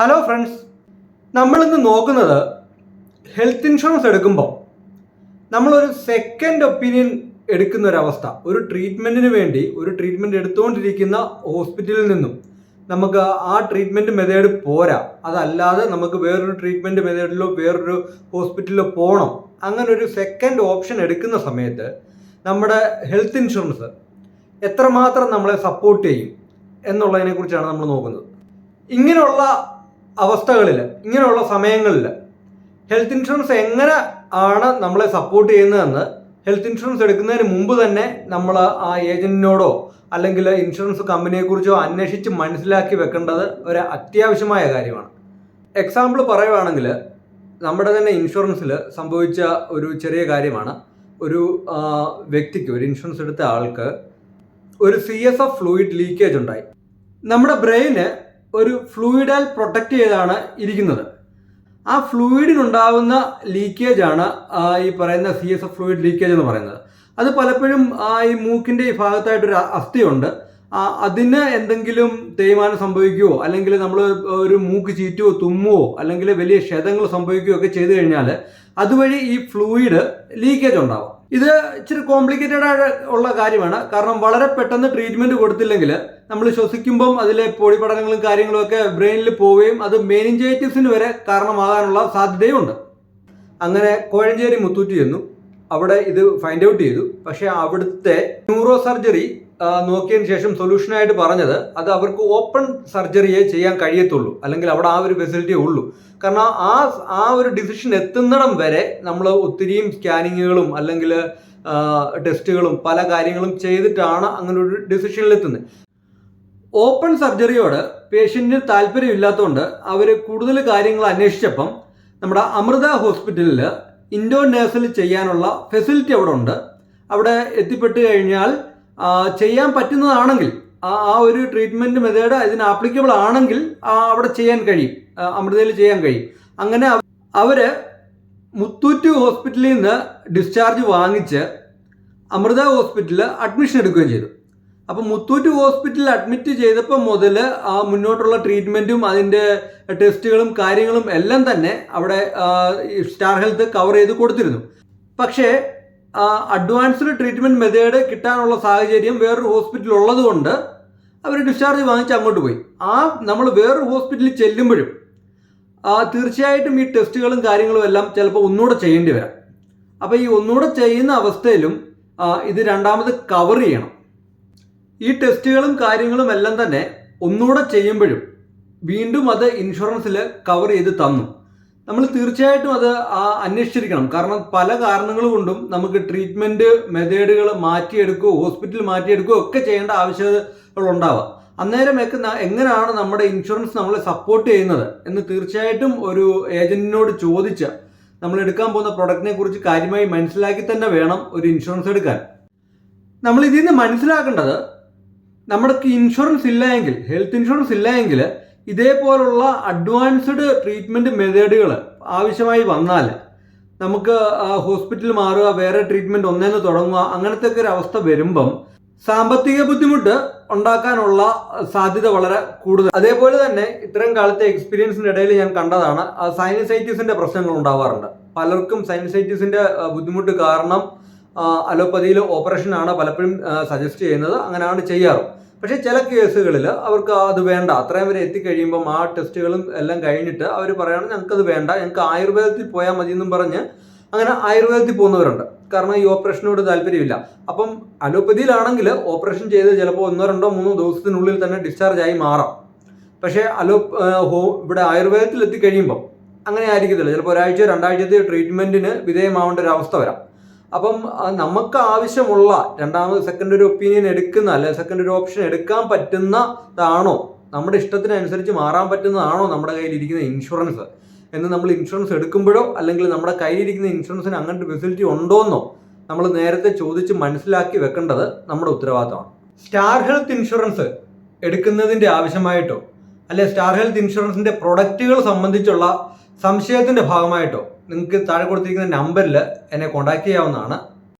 Hello friends നമ്മളിന്ന് നോക്കുന്നത് health insurance എടുക്കുമ്പോൾ നമ്മളൊരു സെക്കൻഡ് ഒപ്പീനിയൻ എടുക്കുന്ന ഒരവസ്ഥ ഒരു ട്രീറ്റ്മെന്റിന് വേണ്ടി ഒരു ട്രീറ്റ്മെന്റ് എടുത്തുകൊണ്ടിരിക്കുന്ന ഹോസ്പിറ്റലിൽ നിന്നും നമുക്ക് ആ ട്രീറ്റ്മെന്റ് മെത്തേഡ് പോരാ. അതല്ലാതെ നമുക്ക് വേറൊരു ട്രീറ്റ്മെന്റ് മെത്തേഡിലോ വേറൊരു ഹോസ്പിറ്റലിലോ പോകണം അങ്ങനെ ഒരു സെക്കൻഡ് ഓപ്ഷൻ എടുക്കുന്ന സമയത്ത് നമ്മുടെ ഹെൽത്ത് ഇൻഷുറൻസ് എത്രമാത്രം നമ്മളെ സപ്പോർട്ട് ചെയ്യും എന്നുള്ളതിനെക്കുറിച്ചാണ് നമ്മൾ നോക്കുന്നത്. ഇങ്ങനെയുള്ള അവസ്ഥകളിൽ ഇങ്ങനെയുള്ള സമയങ്ങളിൽ ഹെൽത്ത് ഇൻഷുറൻസ് എങ്ങനെ ആണ് നമ്മളെ സപ്പോർട്ട് ചെയ്യുന്നതെന്ന് ഹെൽത്ത് ഇൻഷുറൻസ് എടുക്കുന്നതിന് മുമ്പ് തന്നെ നമ്മൾ ആ ഏജന്റിനോടോ അല്ലെങ്കിൽ ഇൻഷുറൻസ് കമ്പനിയെക്കുറിച്ചോ അന്വേഷിച്ച് മനസ്സിലാക്കി വെക്കേണ്ടത് ഒരു അത്യാവശ്യമായ കാര്യമാണ്. എക്സാമ്പിൾ പറയുവാണെങ്കിൽ നമ്മുടെ തന്നെ ഇൻഷുറൻസിൽ സംഭവിച്ച ഒരു ചെറിയ കാര്യമാണ്. ഒരു വ്യക്തിക്ക് ഒരു ഇൻഷുറൻസ് എടുത്ത ആൾക്ക് ഒരു C S F fluid leakage ഉണ്ടായി. നമ്മുടെ ബ്രെയിന് ഒരു ഫ്ലൂയിഡാൽ പ്രൊട്ടക്റ്റ് ചെയ്താണ് ഇരിക്കുന്നത്. ആ ഫ്ലൂയിഡിനുണ്ടാവുന്ന ലീക്കേജ് ആണ് ഈ പറയുന്ന C S F fluid leakage എന്ന് പറയുന്നത്. അത് പലപ്പോഴും ഈ മൂക്കിന്റെ ഈ ഭാഗത്തായിട്ടൊരു അസ്ഥിയുണ്ട്. അതിന് എന്തെങ്കിലും തേയ്മാനം സംഭവിക്കുകയോ അല്ലെങ്കിൽ നമ്മൾ ഒരു മൂക്ക് ചീറ്റുവോ തുമ്മുവോ അല്ലെങ്കിൽ വലിയ ക്ഷതങ്ങൾ സംഭവിക്കുകയോ ഒക്കെ ചെയ്തു കഴിഞ്ഞാൽ അതുവഴി ഈ ഫ്ലൂയിഡ് ലീക്കേജ് ഉണ്ടാവും. ഇത് ഇച്ചിരി കോംപ്ലിക്കേറ്റഡ് ഉള്ള കാര്യമാണ്. കാരണം വളരെ പെട്ടെന്ന് ട്രീറ്റ്മെന്റ് കൊടുത്തില്ലെങ്കിൽ നമ്മൾ ശ്വസിക്കുമ്പം അതിലെ പൊടിപടലങ്ങളും കാര്യങ്ങളും ഒക്കെ ബ്രെയിനിൽ പോവുകയും അത് മെനിഞ്ചൈറ്റിസിന് വരെ കാരണമാകാനുള്ള സാധ്യതയുണ്ട് അങ്ങനെ കോഴഞ്ചേരി മുത്തൂറ്റ് ചെന്നു. അവിടെ ഇത് ഫൈൻഡ് ഔട്ട് ചെയ്തു. പക്ഷേ അവിടുത്തെ ന്യൂറോ സർജറി നോക്കിയതിന് ശേഷം സൊല്യൂഷനായിട്ട് പറഞ്ഞത് അത് അവർക്ക് ഓപ്പൺ സർജറിയെ ചെയ്യാൻ കഴിയത്തുള്ളൂ. അല്ലെങ്കിൽ അവിടെ ആ ഒരു ഫെസിലിറ്റി ഉള്ളൂ. കാരണം ആ ആ ഒരു ഡിസിഷൻ എത്തുന്നിടം വരെ നമ്മൾ ഒത്തിരിയും സ്കാനിങ്ങുകളും അല്ലെങ്കിൽ ടെസ്റ്റുകളും പല കാര്യങ്ങളും ചെയ്തിട്ടാണ് അങ്ങനെ ഒരു ഡിസിഷനിൽ എത്തുന്നത്. ഓപ്പൺ സർജറിയോട് പേഷ്യന്റിന് താല്പര്യമില്ലാത്തതുകൊണ്ട് അവർ കൂടുതൽ കാര്യങ്ങൾ അന്വേഷിച്ചപ്പം നമ്മുടെ അമൃത ഹോസ്പിറ്റലിൽ ഇൻഡോർ നേഴ്സിൽ ചെയ്യാനുള്ള ഫെസിലിറ്റി അവിടെ ഉണ്ട്. അവിടെ എത്തിപ്പെട്ട് കഴിഞ്ഞാൽ ചെയ്യാൻ പറ്റുന്നതാണെങ്കിൽ ആ ഒരു ട്രീറ്റ്മെന്റ് മെത്തേഡ് ഇതിന് ആപ്ലിക്കബിൾ ആണെങ്കിൽ അവിടെ ചെയ്യാൻ കഴിയും. അമൃതയിൽ ചെയ്യാൻ കഴിയും. അങ്ങനെ അവർ മുത്തൂറ്റ് ഹോസ്പിറ്റലിൽ നിന്ന് ഡിസ്ചാർജ് വാങ്ങിച്ച് അമൃത ഹോസ്പിറ്റലിൽ അഡ്മിഷൻ എടുക്കുകയും ചെയ്തു. അപ്പോൾ മുത്തൂറ്റ് ഹോസ്പിറ്റലിൽ അഡ്മിറ്റ് ചെയ്തപ്പോൾ മുതൽ ആ മുന്നോട്ടുള്ള ട്രീറ്റ്മെന്റും അതിന്റെ ടെസ്റ്റുകളും കാര്യങ്ങളും എല്ലാം തന്നെ അവിടെ സ്റ്റാർ ഹെൽത്ത് കവർ ചെയ്ത് കൊടുത്തിരുന്നു. പക്ഷേ അഡ്വാൻസ്ഡ് ട്രീറ്റ്മെന്റ് മെത്തേഡ് കിട്ടാനുള്ള സാഹചര്യം വേറൊരു ഹോസ്പിറ്റലിൽ ഉള്ളതുകൊണ്ട് അവർ ഡിസ്ചാർജ് വാങ്ങിച്ച് അങ്ങോട്ട് പോയി. ആ നമ്മൾ വേറൊരു ഹോസ്പിറ്റലിൽ ചെല്ലുമ്പോഴും തീർച്ചയായിട്ടും ഈ ടെസ്റ്റുകളും കാര്യങ്ങളും എല്ലാം ചിലപ്പോൾ ഒന്നുകൂടെ ചെയ്യേണ്ടി വരാം. അപ്പോൾ ഈ ഒന്നുകൂടെ ചെയ്യുന്ന അവസ്ഥയിലും ഇത് രണ്ടാമത് കവർ ചെയ്യണം. ഈ ടെസ്റ്റുകളും കാര്യങ്ങളും എല്ലാം തന്നെ ഒന്നുകൂടെ ചെയ്യുമ്പോഴും വീണ്ടും അത് ഇൻഷുറൻസിൽ കവർ ചെയ്ത് തന്നു. നമ്മൾ തീർച്ചയായിട്ടും അത് അന്വേഷിച്ചിരിക്കണം. കാരണം പല കാരണങ്ങൾ കൊണ്ടും നമുക്ക് ട്രീറ്റ്മെന്റ് മെത്തേഡുകൾ മാറ്റിയെടുക്കുകയോ ഹോസ്പിറ്റൽ മാറ്റിയെടുക്കുകയോ ഒക്കെ ചെയ്യേണ്ട ആവശ്യകതകൾ ഉണ്ടാവാം. അന്നേരം ഒക്കെ എങ്ങനെയാണ് നമ്മുടെ ഇൻഷുറൻസ് നമ്മളെ സപ്പോർട്ട് ചെയ്യുന്നത് എന്ന് തീർച്ചയായിട്ടും ഒരു ഏജന്റിനോട് ചോദിച്ച് നമ്മൾ എടുക്കാൻ പോകുന്ന പ്രൊഡക്റ്റിനെ കുറിച്ച് കാര്യമായി മനസ്സിലാക്കി തന്നെ വേണം ഒരു ഇൻഷുറൻസ് എടുക്കാൻ. നമ്മൾ ഇതിൽ നിന്ന് മനസ്സിലാക്കേണ്ടത് നമ്മുടെ ഇൻഷുറൻസ് ഇല്ല എങ്കിൽ ഹെൽത്ത് ഇൻഷുറൻസ് ഇല്ല എങ്കിൽ ഇതേപോലുള്ള അഡ്വാൻസ്ഡ് ട്രീറ്റ്മെന്റ് മെത്തേഡുകൾ ആവശ്യമായി വന്നാൽ നമുക്ക് ഹോസ്പിറ്റലിൽ മാറുക വേറെ ട്രീറ്റ്മെന്റ് ഒന്നേന്ന് തുടങ്ങുക അങ്ങനത്തെ ഒക്കെ ഒരു അവസ്ഥ വരുമ്പം സാമ്പത്തിക ബുദ്ധിമുട്ട് ഉണ്ടാക്കാനുള്ള സാധ്യത വളരെ കൂടുതൽ. അതേപോലെ തന്നെ ഇത്തരം കാലത്തെ എക്സ്പീരിയൻസിന്റെ ഇടയിൽ ഞാൻ കണ്ടതാണ് സൈനസൈറ്റിസിന്റെ പ്രശ്നങ്ങൾ ഉണ്ടാവാറുണ്ട്. പലർക്കും സൈനസൈറ്റിസിന്റെ ബുദ്ധിമുട്ട് കാരണം അലോപ്പതിയിൽ ഓപ്പറേഷനാണ് പലപ്പോഴും സജസ്റ്റ് ചെയ്യുന്നത് അങ്ങനെയാണ് ചെയ്യാറ്. പക്ഷേ ചില കേസുകളിൽ അവർക്ക് അത് വേണ്ട. അത്രയും വരെ എത്തിക്കഴിയുമ്പം ആ ടെസ്റ്റുകളും എല്ലാം കഴിഞ്ഞിട്ട് അവർ പറയാണ് ഞങ്ങൾക്കത് വേണ്ട. ഞങ്ങൾക്ക് ആയുർവേദത്തിൽ പോയാൽ മതി എന്നും പറഞ്ഞ് അങ്ങനെ ആയുർവേദത്തിൽ പോകുന്നവരുണ്ട്. കാരണം ഈ ഓപ്പറേഷനോട് താല്പര്യമില്ല. അപ്പം അലോപ്പതിയിലാണെങ്കിൽ ഓപ്പറേഷൻ ചെയ്ത് ചിലപ്പോൾ ഒന്നോ രണ്ടോ മൂന്നോ ദിവസത്തിനുള്ളിൽ തന്നെ ഡിസ്ചാർജ് ആയി മാറാം. പക്ഷേ അലോ ഹോ ഇവിടെ ആയുർവേദത്തിൽ എത്തിക്കഴിയുമ്പം അങ്ങനെ ആയിരിക്കത്തില്ല. ചിലപ്പോൾ ഒരാഴ്ചയോ രണ്ടാഴ്ചത്തെ ട്രീറ്റ്മെന്റിന് വിധേയമാവേണ്ട ഒരു അവസ്ഥ വരാം. അപ്പം നമുക്ക് ആവശ്യമുള്ള രണ്ടാമത് സെക്കൻഡ് ഒരു ഒപ്പീനിയൻ എടുക്കുന്ന അല്ലെ സെക്കൻഡ് ഒരു ഓപ്ഷൻ എടുക്കാൻ പറ്റുന്നതാണോ? നമ്മുടെ ഇഷ്ടത്തിനനുസരിച്ച് മാറാൻ പറ്റുന്നതാണോ നമ്മുടെ കയ്യിലിരിക്കുന്ന ഇൻഷുറൻസ് എന്ന് നമ്മൾ ഇൻഷുറൻസ് എടുക്കുമ്പോഴോ അല്ലെങ്കിൽ നമ്മുടെ കയ്യിലിരിക്കുന്ന ഇൻഷുറൻസിന് അങ്ങനത്തെ ഫെസിലിറ്റി ഉണ്ടോയെന്നോ നമ്മൾ നേരത്തെ ചോദിച്ച് മനസ്സിലാക്കി വെക്കേണ്ടത് നമ്മുടെ ഉത്തരവാദിത്തമാണ്. സ്റ്റാർ ഹെൽത്ത് ഇൻഷുറൻസ് എടുക്കുന്നതിന്റെ ആവശ്യമായിട്ടോ അല്ലെ സ്റ്റാർ ഹെൽത്ത് ഇൻഷുറൻസിന്റെ പ്രൊഡക്റ്റുകൾ സംബന്ധിച്ചുള്ള സംശയത്തിന്റെ ഭാഗമായിട്ടോ നിങ്ങൾക്ക് താഴെ കൊടുത്തിരിക്കുന്ന നമ്പറിൽ എന്നെ കോൺടാക്ട് ചെയ്യാവുന്നതാണ്.